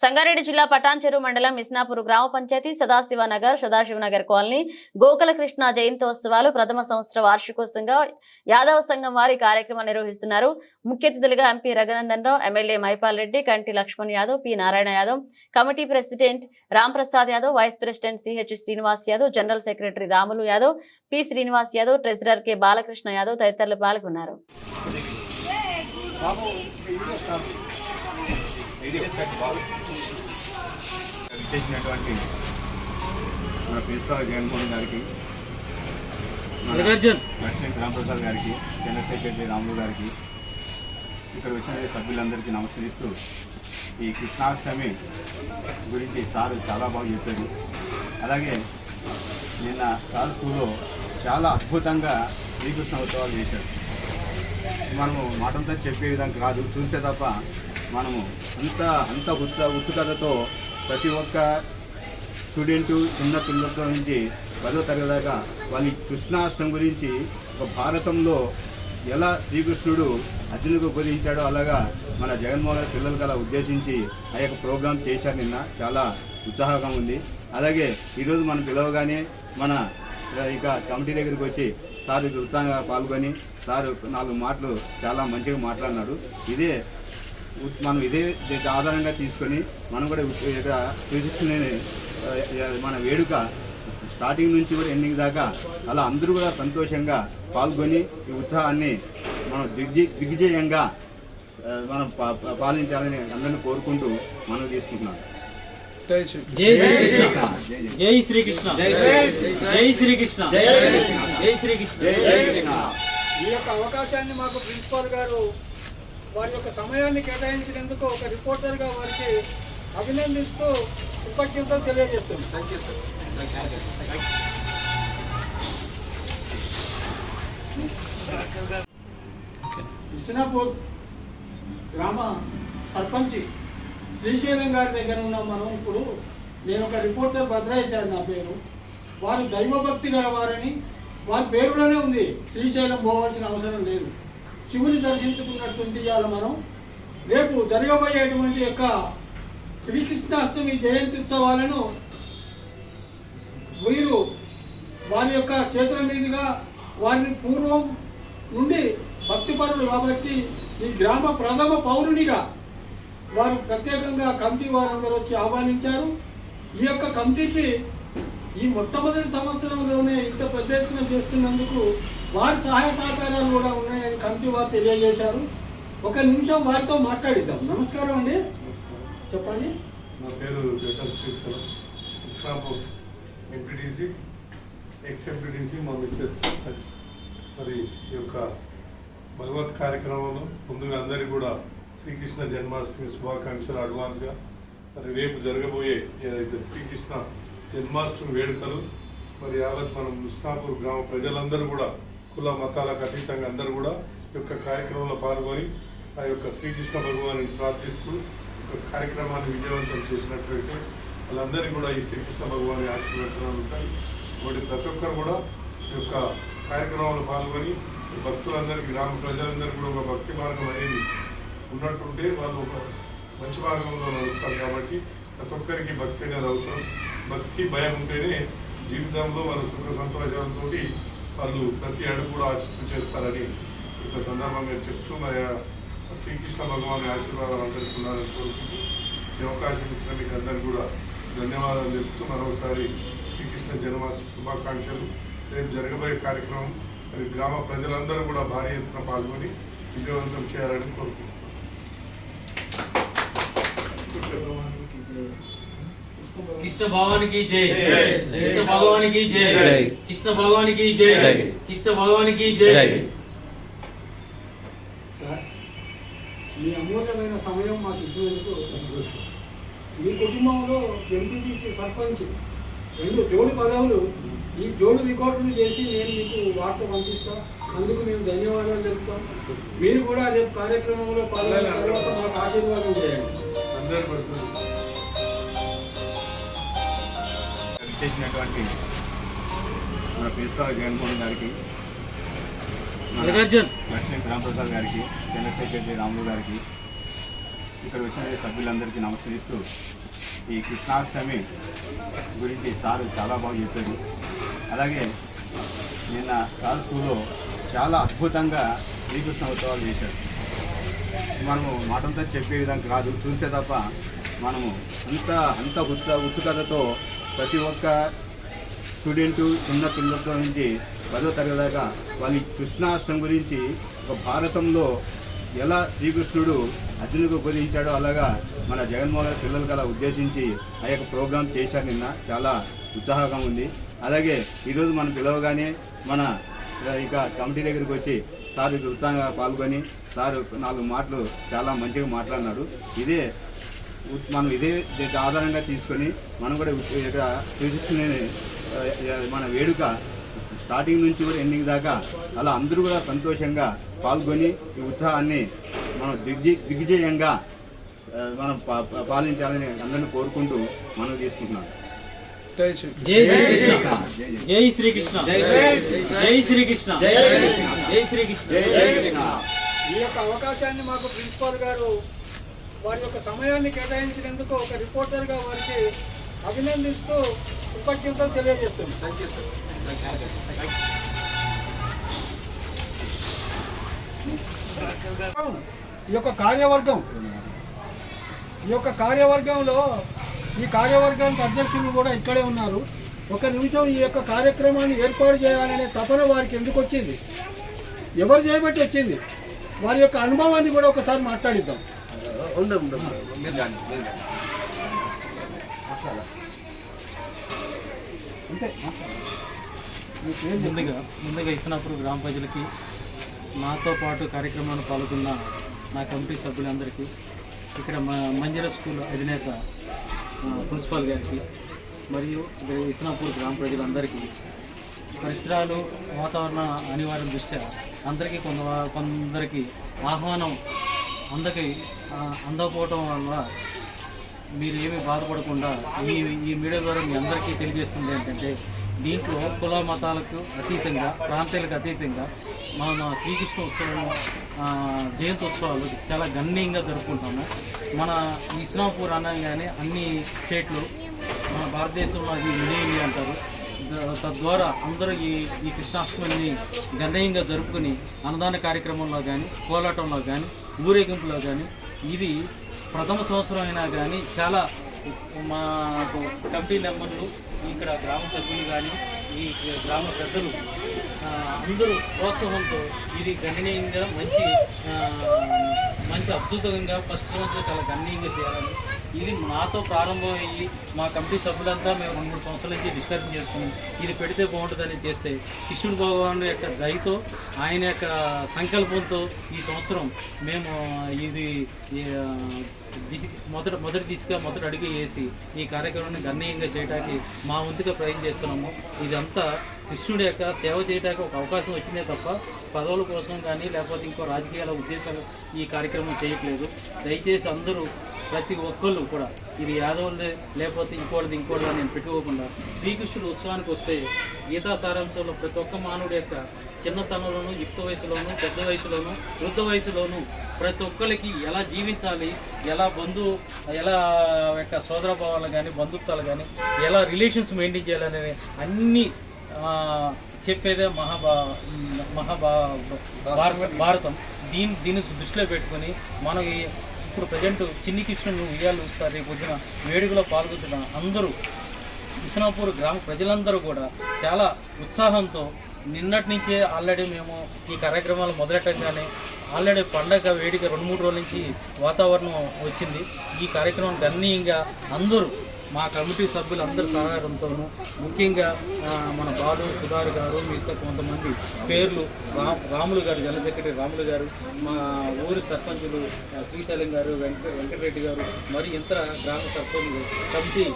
సంగారెడ్డి జిల్లా పటాన్చెరు మండలం ఇస్నాపూర్ గ్రామ పంచాయతీ సదాశివనగర్ సదాశివనగర్ కాలనీ. గోకుల కృష్ణ జయంతోత్సవాలు ప్రథమ సంవత్సర వార్షికోత్సవంగా యాదవ సంఘం వారి కార్యక్రమం నిర్వహిస్తున్నారు. ముఖ్య అతిథులుగా MP Raghunandan Rao MLA Mypal Reddy Kanti Lakshman Yadav P Narayana Yadav committee president Ram Prasad Yadav vice president C H Srinivas Yadav general secretary Ramulu Yadav P Srinivas Yadav treasurer K Balakrishna Yadav తదితరులు పాల్గొన్నారు. చేసినటువంటి మన principal Jaganmohan గారికి president Ramprasad గారికి general secretary Ramulu గారికి ఇక్కడ వచ్చిన సభ్యులందరికీ నమస్కరిస్తూ ఈ కృష్ణాష్టమి గురించి సార్ చాలా బాగా చెప్పారు. అలాగే నిన్న సార్ స్కూల్లో చాలా అద్భుతంగా శ్రీకృష్ణ ఉత్సవాలు చేశారు. మనము మాటంతా చెప్పే విధంగా కాదు చూస్తే తప్ప మనము అంత అంత ఉత్స ఉత్సుకతతో ప్రతి ఒక్క స్టూడెంట్ చిన్న పిల్లలతో నుంచి పదో తరగతి దాకా వాళ్ళ కృష్ణాష్టం గురించి ఒక భారతంలో ఎలా శ్రీకృష్ణుడు అర్జునుకు బోధించాడో అలాగా మన జగన్మోహన్ రెడ్డి పిల్లలకు అలా ఉద్దేశించి ఆ యొక్క ప్రోగ్రాం చేశారు నిన్న. చాలా ఉత్సాహంగా ఉంది. అలాగే ఈరోజు మనం పిలవగానే మన ఇక కమిటీ దగ్గరికి వచ్చి సార్ ఉత్సాహంగా పాల్గొని సారు నాలుగు మాటలు చాలా మంచిగా మాట్లాడినాడు. ఇదే మనం ఇదే దీనికి ఆధారంగా తీసుకొని మనం కూడా ఆ, మన వేడుక స్టార్టింగ్ నుంచి కూడా ఎండింగ్ దాకా అలా అందరూ కూడా సంతోషంగా పాల్గొని ఈ ఉత్సాహాన్ని మనం దిగ్జి దిగ్విజయంగా ఆ, మనం పాలించాలని అందరినీ కోరుకుంటూ మనం తీసుకుంటున్నాం. జై శ్రీకృష్ణ జై శ్రీకృష్ణ జై శ్రీకృష్ణ జై శ్రీకృష్ణ ఈ యొక్క అవకాశాన్ని మాకు ప్రిన్సిపాల్ గారు వారి యొక్క సమయాన్ని కేటాయించినందుకు ఒక రిపోర్టర్గా వారికి అభినందిస్తూ కృతజ్ఞతలు తెలియజేస్తున్నాం ఇస్నాపూర్ గ్రామ సర్పంచి శ్రీశైలం గారి దగ్గర ఉన్నాం మనం ఇప్పుడు నేను ఒక రిపోర్టర్ భద్రాయించాను నా పేరు. వారు దైవభక్తి గలవారని వారి పేరులోనే ఉంది. శ్రీశైలం పోవాల్సిన అవసరం లేదు. శివుని దర్శించుకున్నటువంటి ఇవాళ మనం రేపు జరగబోయేటువంటి యొక్క శ్రీకృష్ణాష్టమి జయంతి ఉత్సవాలను వీరు వారి యొక్క చేతుల మీదుగా వారిని పూర్వం నుండి భక్తిపరుడు కాబట్టి ఈ గ్రామ ప్రథమ పౌరునిగా వారు ప్రత్యేకంగా కమిటీ వారందరూ వచ్చి ఆహ్వానించారు. ఈ యొక్క కమిటీకి ఈ మొట్టమొదటి సంవత్సరంలోనే ఇంత పెద్ద ఎత్తున చేస్తున్నందుకు వారి సహాయ సహకారాలు కూడా ఉన్నాయని కమిటీ వారు తెలియజేశారు. ఒక నిమిషం వారితో మాట్లాడిద్దాం. నమస్కారం అండి. చెప్పండి. నా పేరు Jatal Srisailam. Islampur MPTC ex MPTC మా మిస్సెస్ మరి ఈ యొక్క భగవత్ కార్యక్రమంలో ముందుగా అందరికీ కూడా శ్రీకృష్ణ జన్మాష్టమి శుభాకాంక్షలు అడ్వాన్స్గా. మరి రేపు జరగబోయే ఏదైతే శ్రీకృష్ణ జన్మాష్టమి వేడుకలు మరి యావత్ మనం ముస్నాపూర్ గ్రామ ప్రజలందరూ కూడా కుల మతాలకు అతీతంగా అందరూ కూడా ఈ యొక్క కార్యక్రమంలో పాల్గొని ఆ యొక్క శ్రీకృష్ణ భగవాన్ని ప్రార్థిస్తూ ఒక కార్యక్రమాన్ని విజయవంతం చేసినట్లయితే వాళ్ళందరికీ కూడా ఈ శ్రీకృష్ణ భగవాని ఆశీర్వచనాలు ఉంటాయి. కాబట్టి ప్రతి ఒక్కరు కూడా ఈ యొక్క కార్యక్రమంలో పాల్గొని భక్తులందరికీ గ్రామ ప్రజలందరికీ కూడా ఒక భక్తి మార్గం అనేది ఉన్నట్టుంటే వాళ్ళు ఒక మంచి మార్గంలో నడుస్తారు. కాబట్టి ప్రతి ఒక్కరికి భక్తి అనేది అవసరం. భక్తి భయం ఉంటేనే జీవితంలో వాళ్ళ సుఖ సంతోషాలతో వాళ్ళు ప్రతి ఏడు కూడా ఆచితూ చేస్తారని ఒక సందర్భంగా చెప్తూ మరి శ్రీకృష్ణ భగవాన్ ఆశీర్వాదాలు అందరికీ కోరుకుంటూ ఈ అవకాశం ఇచ్చిన మీకు అందరికీ కూడా ధన్యవాదాలు చెప్తూ మరొకసారి శ్రీకృష్ణ జన్మాష్టమి శుభాకాంక్షలు. రేపు జరగబోయే కార్యక్రమం మరి గ్రామ ప్రజలందరూ కూడా భారీ ఎత్తున పాల్గొని విజయవంతం చేయాలని కోరుకుంటున్నాను కృష్ణ భగవానికి జై. కృష్ణ భగవానికి జై. జై. కృష్ణ భగవానికి జై. జై. కృష్ణ భగవానికి జై. జై. సార్ మీ అమూల్యమైన సమయం మాకు ఇచ్చినందుకు మీ కుటుంబంలో ఎంపీటీసీ సర్పంచ్ రెండు జోడు పదవులు ఈ జోడు రికార్డులు చేసి నేను మీకు వార్త పంపిస్తా. అందుకు మేము ధన్యవాదాలు తెలుపుతాం మీరు కూడా రేపు కార్యక్రమంలో పాల్గొన్న తర్వాత మాకు ఆశీర్వాదం చేయండి. చేసినటువంటి మన ప్రిన్సిపాల్ జగన్మోహన్ గారికి ప్రెసిడెంట్ రామప్రసాద్ గారికి సెక్రటరీ రాములు గారికి ఇక్కడ వచ్చిన సభ్యులందరికీ నమస్కరిస్తూ ఈ కృష్ణాష్టమి గురించి సార్ చాలా బాగా చెప్పారు. అలాగే నిన్న సార్ స్కూల్లో చాలా అద్భుతంగా శ్రీకృష్ణ ఉత్సవాలు చేశారు. మనము మాటంతా చెప్పే విధంగా కాదు చూస్తే తప్ప మనము అంత అంత ఉత్స ఉత్సుకతతో ప్రతి ఒక్క స్టూడెంట్ చిన్న పిల్లలతో నుంచి పదో తరగతి దాకా వాళ్ళ కృష్ణాష్టమి గురించి ఒక భారతంలో ఎలా శ్రీకృష్ణుడు అర్జునుకు బోధించాడో అలాగా మన జగన్మోహన్ పిల్లలకి పిల్లలకు అలా ఉద్దేశించి ఆ యొక్క ప్రోగ్రాం చేశారు నిన్న. చాలా ఉత్సాహంగా ఉంది. అలాగే ఈరోజు మనం పిలవగానే మన ఇక కమిటీ దగ్గరికి వచ్చి సార్ ఉత్సాహంగా పాల్గొని సార్ నాలుగు మాటలు చాలా మంచిగా మాట్లాడినాడు. ఇదే మనం ఇదే ఆధారంగా తీసుకొని మనం కూడా శ్రీకృష్ణుని ఆ, మన వేడుక స్టార్టింగ్ నుంచి కూడా ఎండింగ్ దాకా అలా అందరూ కూడా సంతోషంగా పాల్గొని ఈ ఉత్సాహాన్ని మనం దిగ్జి దిగ్విజయంగా మనం పాలించాలని అందరిని కోరుకుంటూ మనం తీసుకుంటున్నాం. జై శ్రీకృష్ణ జై శ్రీకృష్ణ జై శ్రీకృష్ణ జై శ్రీకృష్ణ ఈ యొక్క అవకాశాన్ని మాకు ప్రిన్సిపాల్ గారు వారి యొక్క సమయాన్ని కేటాయించినందుకు ఒక రిపోర్టర్గా వారికి అభినందిస్తూ కృతజ్ఞతలు తెలియజేస్తున్నాం. ఈ యొక్క కార్యవర్గం ఈ యొక్క కార్యవర్గంలో ఈ కార్యవర్గానికి అధ్యక్షులు కూడా ఇక్కడే ఉన్నారు. ఒక నిమిషం ఈ యొక్క కార్యక్రమాన్ని ఏర్పాటు చేయాలనే తపన వారికి ఎందుకు వచ్చింది? ఎవరు చేయబట్టి వచ్చింది? వారి యొక్క అనుభవాన్ని కూడా ఒకసారి మాట్లాడిద్దాం. ముందుగా ముందుగా ఇస్నాపూర్ గ్రామ ప్రజలకి నాతో పాటు కార్యక్రమాన్ని పాల్గొన్న నా కమిటీ సభ్యులందరికీ ఇక్కడ మా మంజర స్కూల్ అధినేత ప్రిన్సిపాల్ గారికి మరియు ఇక్కడ ఇస్నాపూర్ గ్రామ ప్రజలందరికీ పరిసరాలు వాతావరణ అనివార్యం దృష్ట్యా అందరికీ కొంత కొందరికి ఆహ్వానం అందకి అందకపోవటం వల్ల మీరు ఏమీ బాధపడకుండా ఈ ఈ మీడియా ద్వారా మీ అందరికీ తెలియజేస్తుంది ఏంటంటే దీంట్లో కుల మతాలకు అతీతంగా ప్రాంతాలకు అతీతంగా మన శ్రీకృష్ణ ఉత్సవం జయంతి ఉత్సవాలు చాలా గణనీయంగా జరుపుకుంటాము. మన ఇస్లాంపూర్ అనగానే అన్ని స్టేట్లు మన భారతదేశంలో అది మినీ అంటారు. తద్వారా అందరూ ఈ ఈ కృష్ణాష్టమిని గణనీయంగా జరుపుకుని అన్నదాన కార్యక్రమంలో కానీ కోలాటంలో కానీ ఊరేగింపులో కానీ ఇది ప్రథమ సంవత్సరం అయినా కానీ చాలా మా కమిటీ మెంబర్లు ఇక్కడ గ్రామ సభ్యులు కానీ ఈ గ్రామ పెద్దలు అందరూ ప్రోత్సాహంతో ఇది గణనీయంగా మంచి మంచి అద్భుతంగా ఫస్ట్ సంవత్సరం చాలా గణనీయంగా చేయాలని ఇది నాతో ప్రారంభమయ్యి మా కమిటీ సభ్యులంతా మేము రెండు మూడు సంవత్సరాల నుంచి డిస్కషన్ చేసుకున్నాం. ఇది పెడితే బాగుంటుందని చేస్తే కృష్ణుడు భగవాను యొక్క దయతో ఆయన యొక్క సంకల్పంతో ఈ సంవత్సరం మేము ఇది మొదట మొదటి మొదటి దిశగా మొదటి అడుగు వేసి ఈ కార్యక్రమాన్ని గణనీయంగా చేయడానికి మా వంతుగా ప్రయత్నం చేస్తున్నాము. ఇదంతా కృష్ణుడి యొక్క సేవ చేయడానికి ఒక అవకాశం వచ్చిందే తప్ప పదవుల కోసం కానీ లేకపోతే ఇంకో రాజకీయాల ఉద్దేశం ఈ కార్యక్రమం చేయట్లేదు. దయచేసి అందరూ ప్రతి ఒక్కళ్ళు కూడా ఇది యాదవులదే లేకపోతే ఇంకోటిది ఇంకోటిది నేను పెట్టుకోకుండా శ్రీకృష్ణుడు ఉత్సవానికి వస్తే గీతా సారాంశంలో ప్రతి ఒక్క మానవుడి యొక్క చిన్నతనంలోను యుక్త వయసులోను పెద్ద వయసులోను వృద్ధ వయసులోను ప్రతి ఒక్కరికి ఎలా జీవించాలి ఎలా బంధు ఎలా యొక్క సోదరభావాలు కానీ బంధుత్వాలు కానీ ఎలా రిలేషన్స్ మెయింటైన్ చేయాలి అన్నీ చెప్పేదే మహాభా మహాభా భారతం. దీని దీన్ని దృష్టిలో పెట్టుకొని మనం ఈ- ఇప్పుడు ప్రజెంట్ చిన్ని కృష్ణుడు ఉయ్యాలు ఇస్తారు రేపు పొద్దున వేడుకలో పాల్గొంటున్న అందరూ విశ్వనాపూర్ గ్రామ ప్రజలందరూ కూడా చాలా ఉత్సాహంతో నిన్నటి నుంచే ఆల్రెడీ మేము ఈ కార్యక్రమాలు మొదలెట్టగానే ఆల్రెడీ పండగ వేడిక రెండు మూడు రోజుల నుంచి వాతావరణం వచ్చింది. ఈ కార్యక్రమం గణనీయంగా అందరూ మా కమిటీ సభ్యులందరి సహకారంతోనూ ముఖ్యంగా మన బాలు సుధార్ గారు మిగతా కొంతమంది పేర్లు రా రాములు గారు జనరల్ సెక్రటరీ రాములు గారు మా ఊరి సర్పంచులు శ్రీశైలం గారు వెంకట వెంకటరెడ్డి గారు మరి ఇతర గ్రామ సర్పంచులు కమిటీ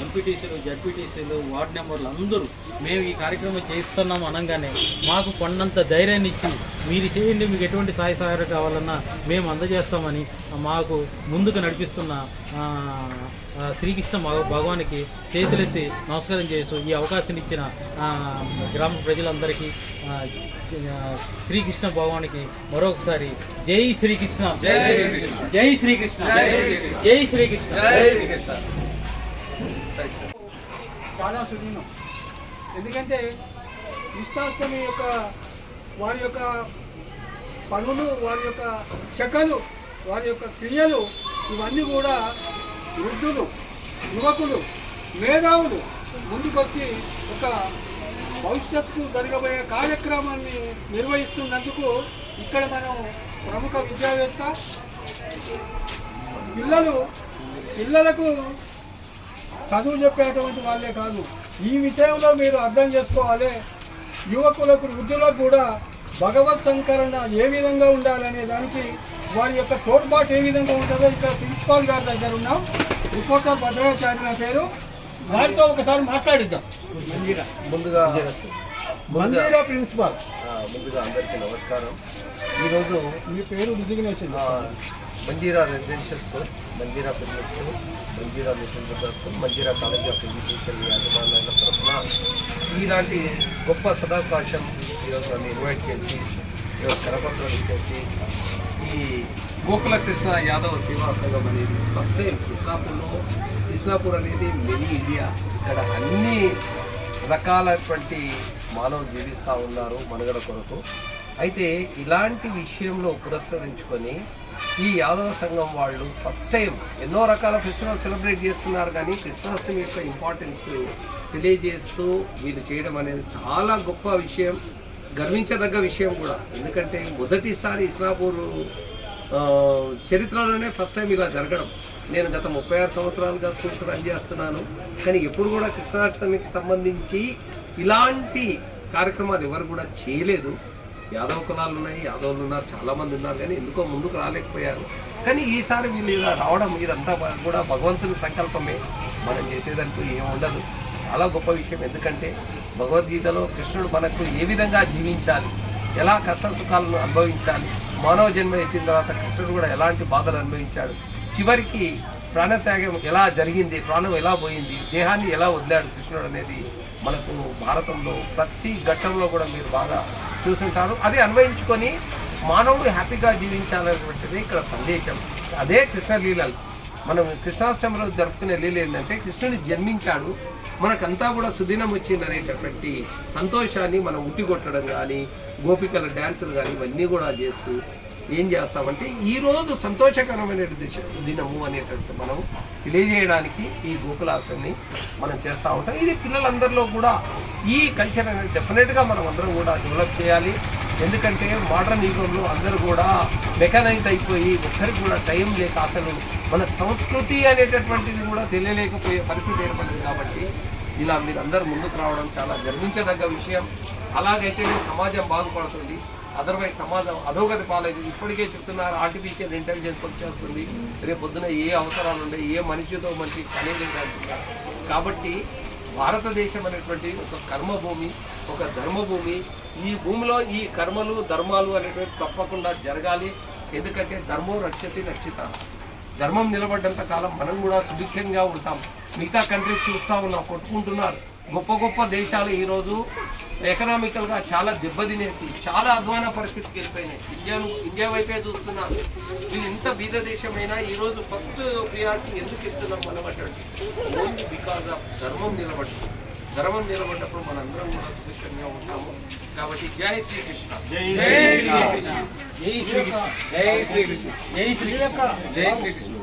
ఎంపీటీసీలు జడ్పీటీసీలు వార్డు మెంబర్లు అందరూ మేము ఈ కార్యక్రమం చేస్తున్నాం అనగానే మాకు కొండంత ధైర్యాన్ని ఇచ్చి మీరు చేయండి మీకు ఎటువంటి సహాయ సహాయాలు కావాలన్నా మేము అందజేస్తామని మాకు ముందుకు నడిపిస్తున్న శ్రీకృష్ణ భగ- భగవానికి చేతులెత్తి నమస్కారం చేస్తూ ఈ అవకాశం ఇచ్చిన ఆ, గ్రామ ప్రజలందరికీ శ్రీకృష్ణ భగవానికి మరొకసారి జై శ్రీకృష్ణ. జై శ్రీకృష్ణ. జై శ్రీకృష్ణ. జై శ్రీకృష్ణ. చాలా సుదీనం ఎందుకంటే కృష్ణాష్టమి యొక్క వారి యొక్క పనులు వారి యొక్క శకలు వారి యొక్క క్రియలు ఇవన్నీ కూడా వృద్ధులు యువకులు మేధావులు ముందుకొచ్చి ఒక భవిష్యత్తు జరగబోయే కార్యక్రమాన్ని నిర్వహిస్తున్నందుకు ఇక్కడ మనం ప్రముఖ విద్యావేత్త పిల్లలు పిల్లలకు చదువు చెప్పేటువంటి వాళ్ళే కాదు. ఈ విషయంలో మీరు అర్థం చేసుకోవాలి. యువకులకు వృద్ధులకు కూడా భగవత్ సంకరణ ఏ విధంగా ఉండాలనే దానికి వారి యొక్క తోడ్పాటు ఏ విధంగా ఉంటుందో ఇక్కడ ప్రిన్సిపాల్ గారి దగ్గర ఉన్నాం. రిపోర్టర్ భద్రాచార్య నా పేరు. వారితో ఒకసారి మాట్లాడిద్దాం. ముందుగా ముందుగా మందిరా ప్రిన్సిపాల్. ముందుగా అందరికీ నమస్కారం. ఈరోజు మీ పేరు ఆ, Manjira residential school Manjira business school Manjira mission business school Manjira college of education యాజమాన్యాల తరఫున ఇలాంటి గొప్ప సదావకాశం ఈరోజు నన్ను ఇన్వైట్ చేసి ఈరోజు కరపత్రం ఇచ్చేసి ఈ గోకుల కృష్ణ యాదవ సేవా సంఘం అనేది ఫస్ట్ టైం కృష్ణాపూర్లో కృష్ణాపూర్ అనేది మినీ ఇండియా ఇక్కడ అన్ని రకాలటువంటి మానవ జీవిస్తూ ఉన్నారు మనుగడ కొరకు. అయితే ఇలాంటి విషయంలో పురస్కరించుకొని ఈ యాదవ సంఘం వాళ్ళు ఫస్ట్ టైం ఎన్నో రకాల ఫెస్టివల్ సెలబ్రేట్ చేస్తున్నారు కానీ కృష్ణాష్టమి యొక్క ఇంపార్టెన్స్ తెలియజేస్తూ వీళ్ళు చేయడం అనేది చాలా గొప్ప విషయం గర్వించదగ్గ విషయం కూడా. ఎందుకంటే మొదటిసారి ఇస్లాపూర్ చరిత్రలోనే ఫస్ట్ టైం ఇలా జరగడం. నేను గత ముప్పై ఆరు సంవత్సరాలుగా స్కూల్స్ రన్ చేస్తున్నాను. కానీ ఎప్పుడు కూడా కృష్ణాష్టమికి సంబంధించి ఇలాంటి కార్యక్రమాలు ఎవరు కూడా చేయలేదు. యాదవ కులాలు ఉన్నాయి యాదవులు ఉన్నారు చాలామంది ఉన్నారు కానీ ఎందుకో ముందుకు రాలేకపోయారు. కానీ ఈసారి వీళ్ళు ఇలా రావడం ఇదంతా కూడా భగవంతుని సంకల్పమే. మనం చేసేదంటూ ఏం ఉండదు. చాలా గొప్ప విషయం ఎందుకంటే భగవద్గీతలో కృష్ణుడు మనకు ఏ విధంగా జీవించాలి ఎలా కష్ట సుఖాలను అనుభవించాలి మానవ జన్మ ఎత్తిన తర్వాత కృష్ణుడు కూడా ఎలాంటి బాధలు అనుభవించాడు చివరికి ప్రాణత్యాగం ఎలా జరిగింది ప్రాణం ఎలా పోయింది దేహాన్ని ఎలా వదిలాడు కృష్ణుడు అనేది మనకు భారతంలో ప్రతి ఘట్టంలో కూడా మీరు బాగా చూసుంటారు. అది అన్వయించుకొని మానవుడు హ్యాపీగా జీవించాలనేటువంటిది ఇక్కడ సందేశం. అదే కృష్ణ లీలలు. మనం కృష్ణాష్టమిలో జరుపుకునే లీల ఏంటంటే కృష్ణుని జన్మించాడు. మనకంతా కూడా సుదినం వచ్చింది అనేటటువంటి సంతోషాన్ని మనం ఉట్టికొట్టడం కానీ గోపికల డ్యాన్సులు కానీ ఇవన్నీ కూడా చేస్తూ ఏం చేస్తామంటే ఈరోజు సంతోషకరమైన దిశ దినము అనేటట్టు మనం తెలియజేయడానికి ఈ గోకులాశ్రమని మనం చేస్తూ ఉంటాం. ఇది పిల్లలందరిలో కూడా ఈ కల్చర్ అనేది డెఫినెట్గా మనం అందరం కూడా డెవలప్ చేయాలి. ఎందుకంటే మోడర్న్ యుగంలో అందరూ కూడా మెకానైజ్ అయిపోయి ఒక్కరికి కూడా టైం లేక అసలు మన సంస్కృతి అనేటటువంటిది కూడా తెలియలేకపోయే పరిస్థితి ఏర్పడింది కాబట్టి ఇలా మీరు అందరు ముందుకు రావడం చాలా గర్వించదగ్గ విషయం. అలాగైతేనే సమాజం బాగుపడుతుంది. అదర్వైజ్ సమాజం అధోగతి పాలైంది. ఇప్పటికే చెప్తున్నారు ఆర్టిఫిషియల్ ఇంటెలిజెన్స్ వచ్చేస్తుంది. రేపు పొద్దున ఏ అవసరాలు ఉండే ఏ మనిషితో మంచి పని అంటున్నారు. కాబట్టి భారతదేశం అనేటువంటి ఒక కర్మభూమి ఒక ధర్మభూమి. ఈ భూమిలో ఈ కర్మలు ధర్మాలు అనేటువంటి తప్పకుండా జరగాలి. ఎందుకంటే ధర్మం రక్షతి రక్షిత. ధర్మం నిలబడ్డంత కాలం మనం కూడా సుభిక్షంగా ఉంటాం. మిగతా కంట్రీస్ చూస్తూ ఉన్నాం కొట్టుకుంటున్నారు. గొప్ప గొప్ప దేశాలు ఈరోజు ఎకనామికల్గా చాలా దెబ్బతినేసి చాలా అధ్వాన పరిస్థితికి వెళ్ళిపోయినాయి. ఇండియాను ఇండియా వైపే చూస్తున్నారు వీళ్ళు ఎంత బీద దేశమైనా ఈరోజు ఫస్ట్ ప్రియారిటీ ఎందుకు ఇస్తున్నాం మనం అంటే ఓన్లీ బికాస్ ఆఫ్ ధర్మం నిలబడ్డం ధర్మం నిలబడ్డప్పుడు మనందరం కూడా సుభిక్షంగా ఉంటాము. కాబట్టి జై శ్రీకృష్ణ. జై శ్రీకృష్ణ. జై శ్రీకృష్ణ. జై శ్రీకృష్ణ. జై శ్రీకృష్ణ.